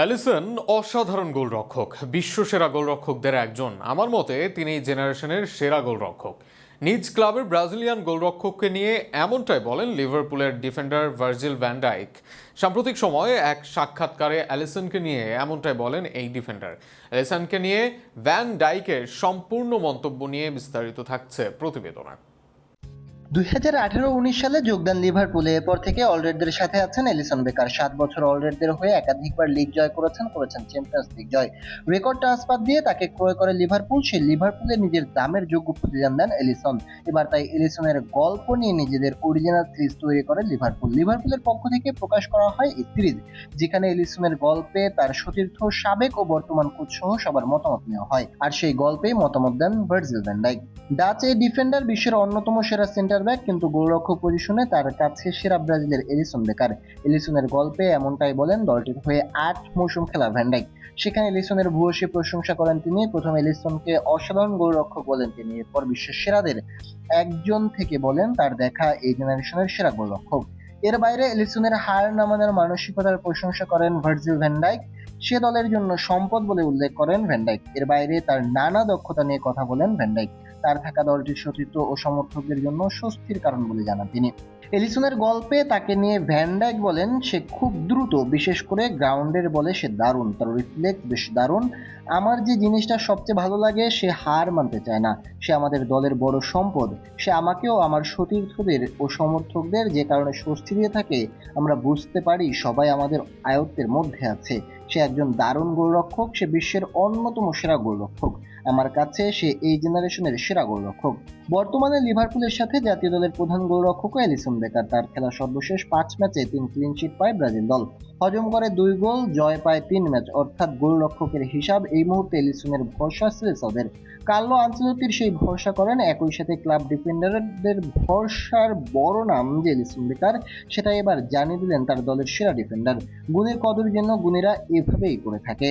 Allison অসাধারণ গোলরক্ষক, বিশ্বসেরা গোলরক্ষকদের একজন। আমার মতে তিনি জেনারেশনের সেরা গোলরক্ষক। নিজ ক্লাবের ব্রাজিলিয়ান গোলরক্ষককে নিয়ে এমনটাই বলেন লিভারপুলের ডিফেন্ডার ভার্জিল ভ্যান ডাইক। সাম্প্রতিক সময়ে এক সাক্ষাৎকারে অ্যালিসনকে নিয়ে এমনটাই বলেন এই ডিফেন্ডার। অ্যালিসনকে নিয়ে ভ্যান ডাইকের সম্পূর্ণ মন্তব্য নিয়ে বিস্তারিত থাকছে প্রতিবেদনা। দুই হাজার আঠারো উনিশ সালে যোগদান লিভারপুলে এরপর থেকে অলরেডদের সাথে আছেন এলিসন বেকার। সাত বছর অলরেডদের হয়ে একাধিকবার লিগ জয় করেছেন করেছেন চ্যাম্পিয়ন্স লিগ জয়। রেকর্ড ট্রান্সফার দিয়ে তাকে ক্রয় করে লিভারপুল, সেই লিভারপুলে নিজের দামের যোগ্য প্রতিদান দেন এলিসন। এবার তাই এলিসনের গল্প নিয়ে নিজেদের অরিজিনাল সিরিজ তৈরি করে লিভারপুল। লিভারপুলের পক্ষ থেকে প্রকাশ করা হয় এই সিরিজ যেখানে এলিসনের গল্পে তার সতীর্থ, সাবেক ও বর্তমান কোচ সহ সবার মতামত নেওয়া হয়। আর সেই গল্পেই মতামত দেন ভার্জিল ভ্যান ডাচ এই ডিফেন্ডার বিশ্বের অন্যতম সেরা সেন্টার ব্যাক কিন্তু গোলরক্ষক পজিশনে তার কাছে সেরা ব্রাজিলের এলিসন বেকার। এলিসনের গল্পে এমনটাই বলেন দলটির হয়ে আট মৌসুম খেলা ভ্যান্ডাইক সেখানে এলিসনের ভূয়সী প্রশংসা করেন তিনি। প্রথম এলিসনকে অসাধারণ গোলরক্ষক বলেন তিনি। এরপর বিশ্বের সেরাদের একজন থেকে বলেন তার দেখা এই জেনারেশনের সেরা গোলরক্ষক। এর বাইরে এলিসনের হার নামানোর মানসিকতার প্রশংসা করেন ভার্জিল ভ্যান্ডাইক সে দলের জন্য সম্পদ বলে উল্লেখ করেন ভ্যান্ডাইক এর বাইরে তার নানা দক্ষতা নিয়ে কথা বলেন ভ্যান্ডাইক তার থাকা দলটির সতীর্থ ও সমর্থকদের জন্য স্বস্তির কারণ বলে জানান তিনি। এলিসনের গল্পে তাকে নিয়ে ভ্যান্ডাইক বলেন, সে খুব দ্রুত, বিশেষ করে গ্রাউন্ডের বলে সে দারুণ, তার রিফ্লেক্স বেশ দারুণ। আমার যে জিনিসটা সবচেয়ে ভালো লাগে, সে হার মানতে চায় না। সে আমাদের দলের বড় সম্পদ। সে আমাকেও আমার সতীর্থদের ও সমর্থকদের যে কারণে স্বস্তি দিয়ে থাকে, আমরা বুঝতে পারি সবাই আমাদের আয়ত্তের মধ্যে আছে। সে একজন দারুণ গোলরক্ষক, সে বিশ্বের অন্যতম সেরা গোলরক্ষক। আমার কাছে সে এই জেনারেশনের সেরা গোলরক্ষক। বর্তমানে লিভারপুলের সাথে জাতীয় দলের প্রধান গোলরক্ষক এলিসন বেকার। তার খেলা সর্বশেষ পাঁচ ম্যাচে তিন ক্লিন শিট পায় ব্রাজিল দল। হজম করে দুই গোল, জয় পায় তিন ম্যাচ। অর্থাৎ গোলরক্ষকের হিসাব এই মুহূর্তে এলিসনের ভরসা সিলেসাদের। কার্লো আঞ্চলতির সেই ভরসা করেন, একই সাথে ক্লাব ডিফেন্ডারদের ভরসার বড় নাম যে এলিসন বেকার, সেটা এবার জানিয়ে দিলেন তার দলের সেরা ডিফেন্ডার। গুণের কদর জন্য গুণেরা এভাবেই করে থাকে।